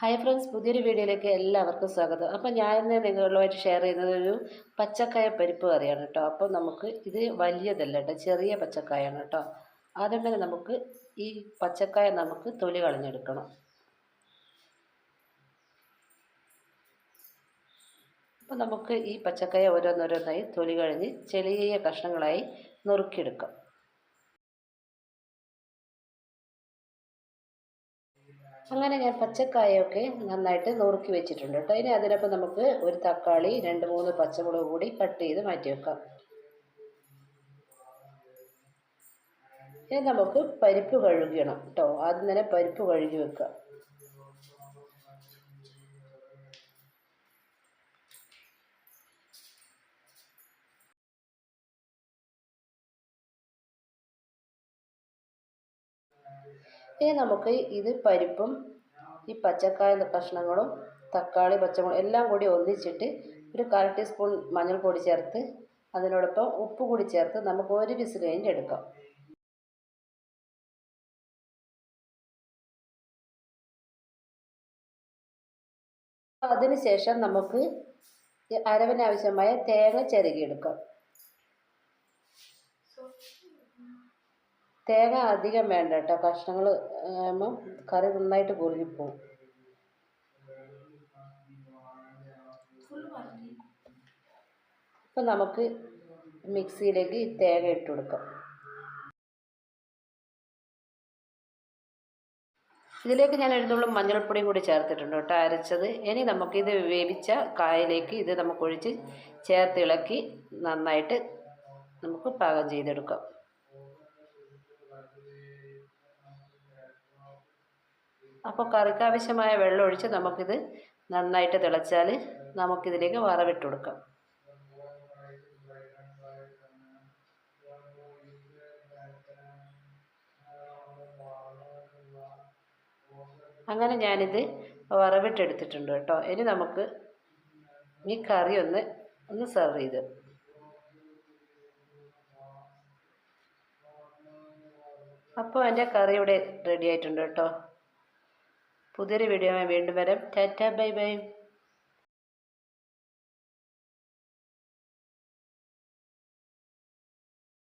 Hi friends പുതിയൊരു വീഡിയോയിലേക്ക് എല്ലാവർക്കും സ്വാഗതം. അപ്പോൾ ഞാൻ ഇന്ന് നിങ്ങളുമായിട്ട് ഷെയർ ചെയ്യുന്നത് ഒരു പച്ചക്കായ പരിപ്പ് കറിയാണ് കേട്ടോ. അപ്പോൾ നമുക്ക് ഇത് വലിയതല്ല കേട്ടോ ചെറിയ പച്ചക്കായാണ് കേട്ടോ. ആദ്യം തന്നെ നമുക്ക് ഈ പച്ചക്കായ നമുക്ക് തൊലി കളഞ്ഞെടുക്കണം. അപ്പോൾ നമുക്ക് ഈ പച്ചക്കായ ഓരോന്നോരോന്നായി തൊലി കഴിഞ്ഞ് ചെറിയ കഷ്ണങ്ങളായി നുറുക്കിയെടുക്കാം. അങ്ങനെ ഞാൻ പച്ചക്കായൊക്കെ നന്നായിട്ട് നുറുക്കി വെച്ചിട്ടുണ്ട് കേട്ടോ. ഇനി അതിനൊപ്പം നമുക്ക് ഒരു തക്കാളി രണ്ട് മൂന്ന് പച്ചമുളക് കൂടി കട്ട് ചെയ്ത് മാറ്റി വെക്കാം. ഇനി നമുക്ക് പരിപ്പ് കഴുകണം കേട്ടോ. ആദ്യം തന്നെ പരിപ്പ് കഴുകി വെക്കാം ഇനി നമുക്ക് ഇത് പരിപ്പും ഈ പച്ചക്കായ കഷ്ണങ്ങളും തക്കാളി പച്ചമുളക് എല്ലാം കൂടി ഒന്നിച്ചിട്ട് ഒരു കാൽ ടീസ്പൂൺ മഞ്ഞൾപ്പൊടി ചേർത്ത് അതിനോടൊപ്പം ഉപ്പ് കൂടി ചേർത്ത് നമുക്ക് ഒരു വിസിൽ കഴിഞ്ഞ് എടുക്കാം. അതിനുശേഷം നമുക്ക് അരവിനാവശ്യമായ തേങ്ങ ചിരകിയെടുക്കാം തേങ്ങ അധികം വേണ്ട കേട്ടോ. കഷ്ണങ്ങൾ ആകുമ്പം കറി നന്നായിട്ട് കുറുകിപ്പോവും. അപ്പം നമുക്ക് മിക്സിയിലേക്ക് ഈ തേങ്ങ ഇട്ട് കൊടുക്കാം. ഇതിലേക്ക് ഞാൻ എഴുതുമ്പോൾ മഞ്ഞൾപ്പൊടിയും കൂടി ചേർത്തിട്ടുണ്ട് കേട്ടോ. അരച്ചത് ഇനി നമുക്കിത് വേവിച്ച കായലേക്ക് ഇത് നമുക്ക് ഒഴിച്ച് ചേർത്ത് ഇളക്കി നന്നായിട്ട് നമുക്ക് പാകം ചെയ്തെടുക്കാം. അപ്പോൾ കറിക്ക് ആവശ്യമായ വെള്ളം ഒഴിച്ച് നമുക്കിത് നന്നായിട്ട് തിളച്ചാൽ നമുക്കിതിലേക്ക് വറവിട്ട് കൊടുക്കാം. അങ്ങനെ ഞാനിത് വറവിട്ടെടുത്തിട്ടുണ്ട് കേട്ടോ. ഇനി നമുക്ക് ഈ കറി ഒന്ന് ഒന്ന് സെർവ് ചെയ്ത് അപ്പോൾ എന്റെ കറി ഇവിടെ റെഡി ആയിട്ടുണ്ട് കേട്ടോ. പുതിയൊരു വീഡിയോ വീണ്ടും വരാം. Tata bye bye.